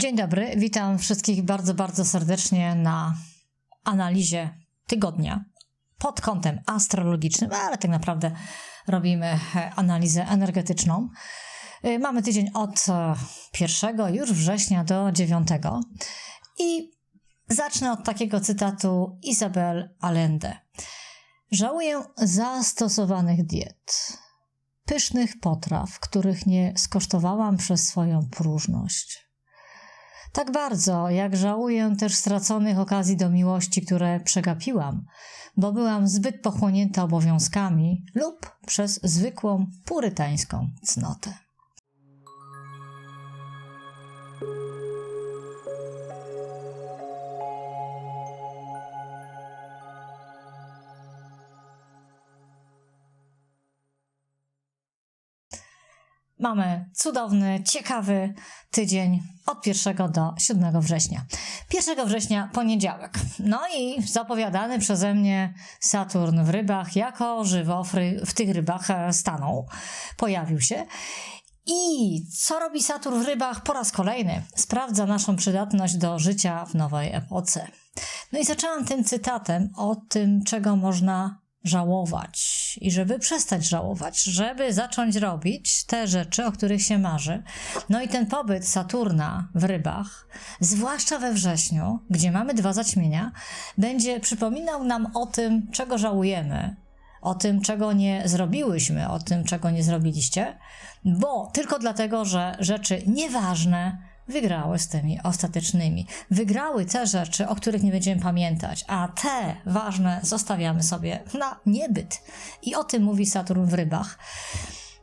Dzień dobry, witam wszystkich bardzo, bardzo serdecznie na analizie tygodnia pod kątem astrologicznym, ale tak naprawdę robimy e, analizę energetyczną. E, Mamy tydzień od 1 już września do 9 i zacznę od takiego cytatu Isabel Allende. Żałuję zastosowanych diet, pysznych potraw, których nie skosztowałam przez swoją próżność. Tak bardzo, jak żałuję też straconych okazji do miłości, które przegapiłam, bo byłam zbyt pochłonięta obowiązkami lub przez zwykłą purytańską cnotę. Mamy cudowny, ciekawy tydzień od 1 do 7 września. 1 września poniedziałek. No i zapowiadany przeze mnie Saturn w rybach jako żywo w, tych rybach e, stanął. Pojawił się. I co robi Saturn w rybach po raz kolejny? Sprawdza naszą przydatność do życia w nowej epoce. No i zaczęłam tym cytatem o tym, czego można żałować i żeby przestać żałować, żeby zacząć robić te rzeczy, o których się marzy. No i ten pobyt Saturna w rybach, zwłaszcza we wrześniu, gdzie mamy dwa zaćmienia, będzie przypominał nam o tym, czego żałujemy, o tym, czego nie zrobiłyśmy, o tym, czego nie zrobiliście, bo tylko dlatego, że rzeczy nieważne wygrały z tymi ostatecznymi. Wygrały te rzeczy, o których nie będziemy pamiętać, a te ważne zostawiamy sobie na niebyt. I o tym mówi Saturn w rybach.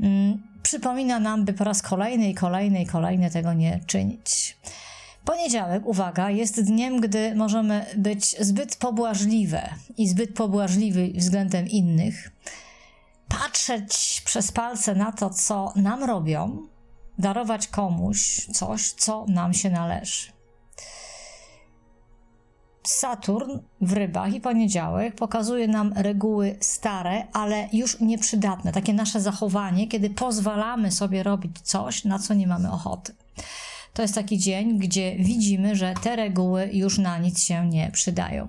Mm, Przypomina nam, by po raz kolejny i kolejny i kolejny tego nie czynić. Poniedziałek, uwaga, jest dniem, gdy możemy być zbyt pobłażliwe i zbyt pobłażliwi względem innych, patrzeć przez palce na to, co nam robią, darować komuś coś, co nam się należy. Saturn w rybach i poniedziałek pokazuje nam reguły stare, ale już nieprzydatne. Takie nasze zachowanie, kiedy pozwalamy sobie robić coś, na co nie mamy ochoty. To jest taki dzień, gdzie widzimy, że te reguły już na nic się nie przydają.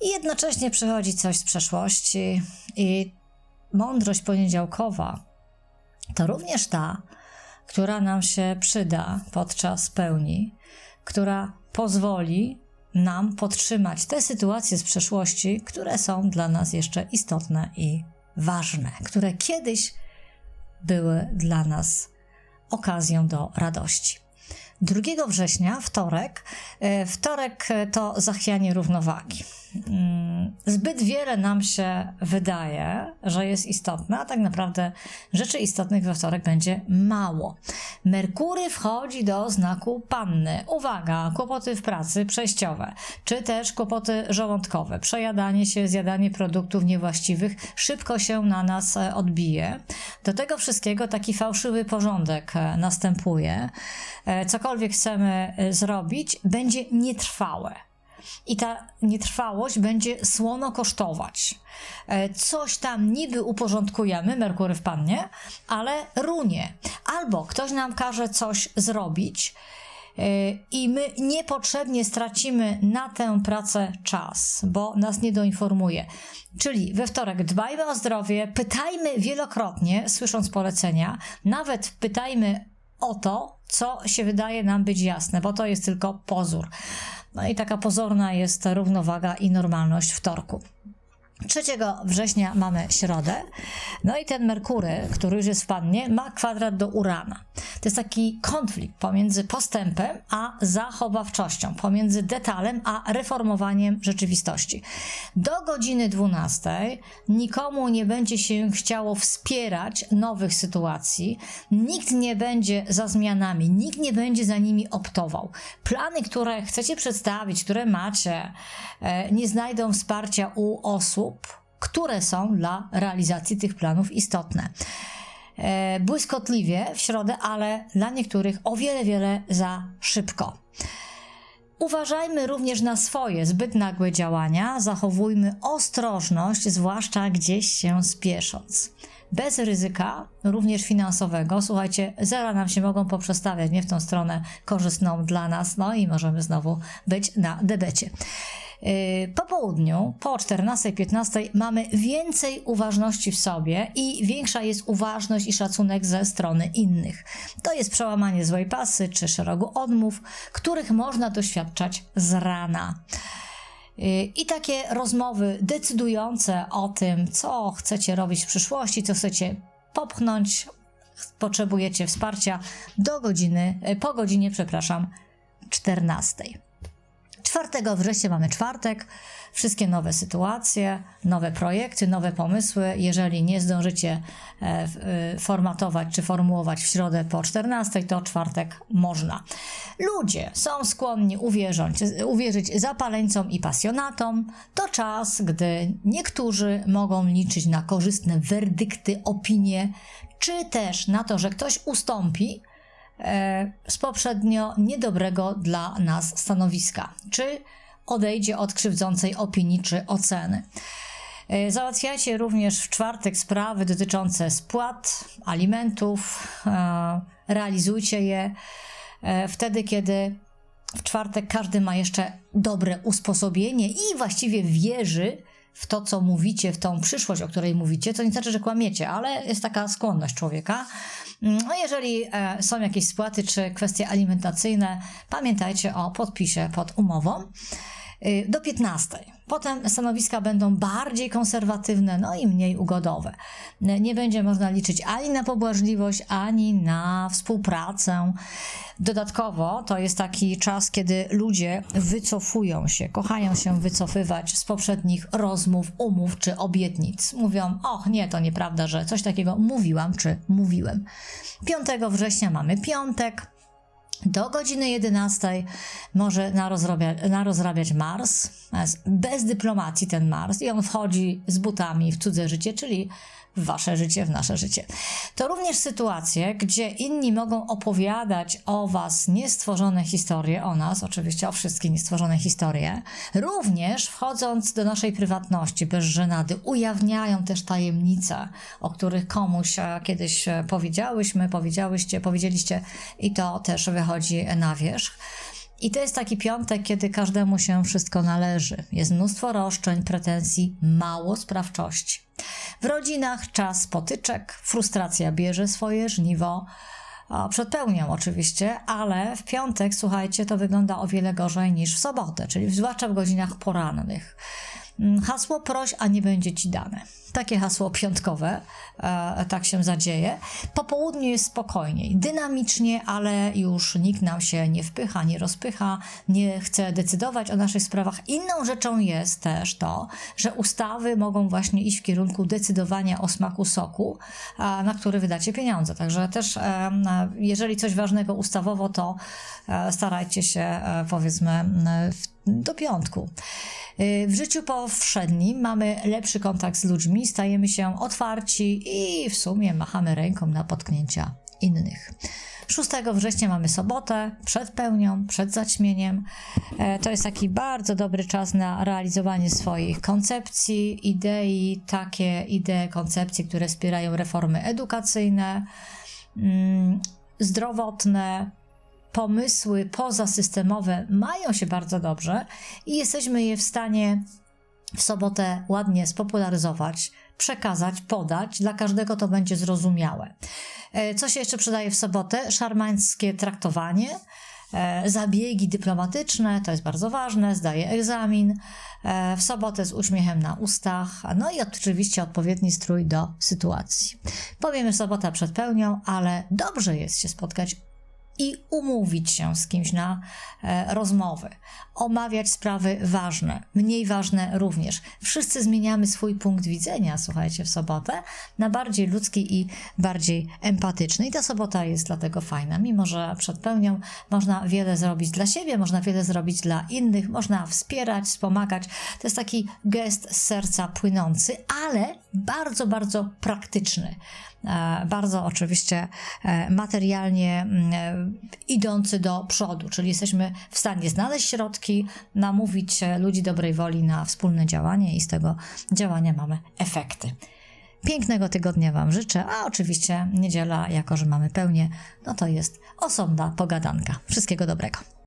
I jednocześnie przychodzi coś z przeszłości i mądrość poniedziałkowa to również ta, która nam się przyda podczas pełni, która pozwoli nam podtrzymać te sytuacje z przeszłości, które są dla nas jeszcze istotne i ważne, które kiedyś były dla nas okazją do radości. 2 września, wtorek. E, Wtorek to zachwianie równowagi. Mm, Zbyt wiele nam się wydaje, że jest istotne, a tak naprawdę rzeczy istotnych we wtorek będzie mało. Merkury wchodzi do znaku panny. Uwaga, kłopoty w pracy przejściowe, czy też kłopoty żołądkowe, przejadanie się, zjadanie produktów niewłaściwych szybko się na nas e, odbije. Do tego wszystkiego taki fałszywy porządek e, następuje. E, Cokolwiek chcemy zrobić, będzie nietrwałe. I ta nietrwałość będzie słono kosztować. E, Coś tam niby uporządkujemy, Merkury w pannie, ale runie. Albo ktoś nam każe coś zrobić, e, i my niepotrzebnie stracimy na tę pracę czas, bo nas nie doinformuje. Czyli we wtorek dbajmy o zdrowie, pytajmy wielokrotnie, słysząc polecenia, nawet pytajmy o to, co się wydaje nam być jasne, bo to jest tylko pozór. No i taka pozorna jest równowaga i normalność wtorku. 3 września mamy środę. No i ten Merkury, który już jest w pannie, ma kwadrat do Urana. To jest taki konflikt pomiędzy postępem a zachowawczością, pomiędzy detalem a reformowaniem rzeczywistości. Do godziny 12 nikomu nie będzie się chciało wspierać nowych sytuacji, nikt nie będzie za zmianami, nikt nie będzie za nimi optował. Plany, które chcecie przedstawić, które macie, e, nie znajdą wsparcia u osób, które są dla realizacji tych planów istotne. E, Błyskotliwie w środę, ale dla niektórych o wiele, wiele za szybko. Uważajmy również na swoje zbyt nagłe działania, zachowujmy ostrożność, zwłaszcza gdzieś się spiesząc. bez ryzyka, również finansowego. Słuchajcie, zera nam się mogą poprzestawiać nie w tą stronę korzystną dla nas, no i możemy znowu być na debecie. Yy, po południu, po 14-15 mamy więcej uważności w sobie i większa jest uważność i szacunek ze strony innych. To jest przełamanie złej pasy czy szeregu odmów, których można doświadczać z rana. Yy, I takie rozmowy decydujące o tym, co chcecie robić w przyszłości, co chcecie popchnąć, potrzebujecie wsparcia do godziny, po godzinie, przepraszam, 14. 4 września mamy czwartek, wszystkie nowe sytuacje, nowe projekty, nowe pomysły. Jeżeli nie zdążycie e, e, formatować czy formułować w środę po 14, to czwartek można. Ludzie są skłonni uwierzyć, uwierzyć zapaleńcom i pasjonatom. To czas, gdy niektórzy mogą liczyć na korzystne werdykty, opinie, czy też na to, że ktoś ustąpi z poprzednio niedobrego dla nas stanowiska, czy odejdzie od krzywdzącej opinii czy oceny. E, załatwiacie również w czwartek sprawy dotyczące spłat, alimentów, e, realizujcie je wtedy, kiedy w czwartek każdy ma jeszcze dobre usposobienie i właściwie wierzy w to, co mówicie, w tą przyszłość, o której mówicie, co nie znaczy, że kłamiecie, ale jest taka skłonność człowieka. No jeżeli e, są jakieś spłaty czy kwestie alimentacyjne, pamiętajcie o podpisie pod umową do 15. Potem stanowiska będą bardziej konserwatywne, no i mniej ugodowe. Nie będzie można liczyć ani na pobłażliwość, ani na współpracę. Dodatkowo to jest taki czas, kiedy ludzie wycofują się, kochają się wycofywać z poprzednich rozmów, umów czy obietnic. Mówią, och nie, to nieprawda, że coś takiego mówiłam czy mówiłem. 5 września mamy piątek, do godziny 11 może narozrabia, narozrabiać Mars, bez dyplomacji ten Mars i on wchodzi z butami w cudze życie, czyli w wasze życie, w nasze życie. To również sytuacje, gdzie inni mogą opowiadać o was niestworzone historie, o nas, oczywiście o wszystkie niestworzone historie, również wchodząc do naszej prywatności bez żenady, ujawniają też tajemnice, o których komuś e, kiedyś e, powiedziałyśmy, powiedziałyście, powiedzieliście i to też wychodzi na wierzch. I to jest taki piątek, kiedy każdemu się wszystko należy. Jest mnóstwo roszczeń, pretensji, mało sprawczości. W rodzinach czas potyczek, frustracja bierze swoje żniwo. Przed pełnią oczywiście, ale w piątek, słuchajcie, to wygląda o wiele gorzej niż w sobotę, czyli zwłaszcza w godzinach porannych. Mm, hasło proś, a nie będzie ci dane. Takie hasło piątkowe, e, tak się zadzieje. Po południu jest spokojniej, dynamicznie, ale już nikt nam się nie wpycha, nie rozpycha, nie chce decydować o naszych sprawach. Inną rzeczą jest też to, że ustawy mogą właśnie iść w kierunku decydowania o smaku soku, na który wydacie pieniądze. Także też, e, jeżeli coś ważnego ustawowo, to e, starajcie się, powiedzmy, do piątku. Y, w życiu powszednim mamy lepszy kontakt z ludźmi, stajemy się otwarci i w sumie machamy ręką na potknięcia innych. 6 września mamy sobotę, przed pełnią, przed zaćmieniem. E, to jest taki bardzo dobry czas na realizowanie swoich koncepcji, idei, takie idee, koncepcje, które wspierają reformy edukacyjne, mm, zdrowotne, pomysły pozasystemowe mają się bardzo dobrze i jesteśmy je w stanie w sobotę ładnie spopularyzować, przekazać, podać. Dla każdego to będzie zrozumiałe. E, co się jeszcze przydaje w sobotę? Szarmańskie traktowanie, e, zabiegi dyplomatyczne, to jest bardzo ważne, zdaje egzamin. E, w sobotę z uśmiechem na ustach, no i oczywiście odpowiedni strój do sytuacji. Powiemy sobota przed pełnią, ale dobrze jest się spotkać i umówić się z kimś na e, rozmowy, omawiać sprawy ważne, mniej ważne również. Wszyscy zmieniamy swój punkt widzenia, słuchajcie, w sobotę na bardziej ludzki i bardziej empatyczny. I ta sobota jest dlatego fajna, mimo że przed pełnią można wiele zrobić dla siebie, można wiele zrobić dla innych, można wspierać, wspomagać. To jest taki gest z serca płynący, ale bardzo, bardzo praktyczny. E, bardzo oczywiście e, materialnie mm, e, idący do przodu, czyli jesteśmy w stanie znaleźć środki, namówić ludzi dobrej woli na wspólne działanie i z tego działania mamy efekty. Pięknego tygodnia Wam życzę, a oczywiście niedziela, jako że mamy pełnię, no to jest osobna pogadanka. Wszystkiego dobrego.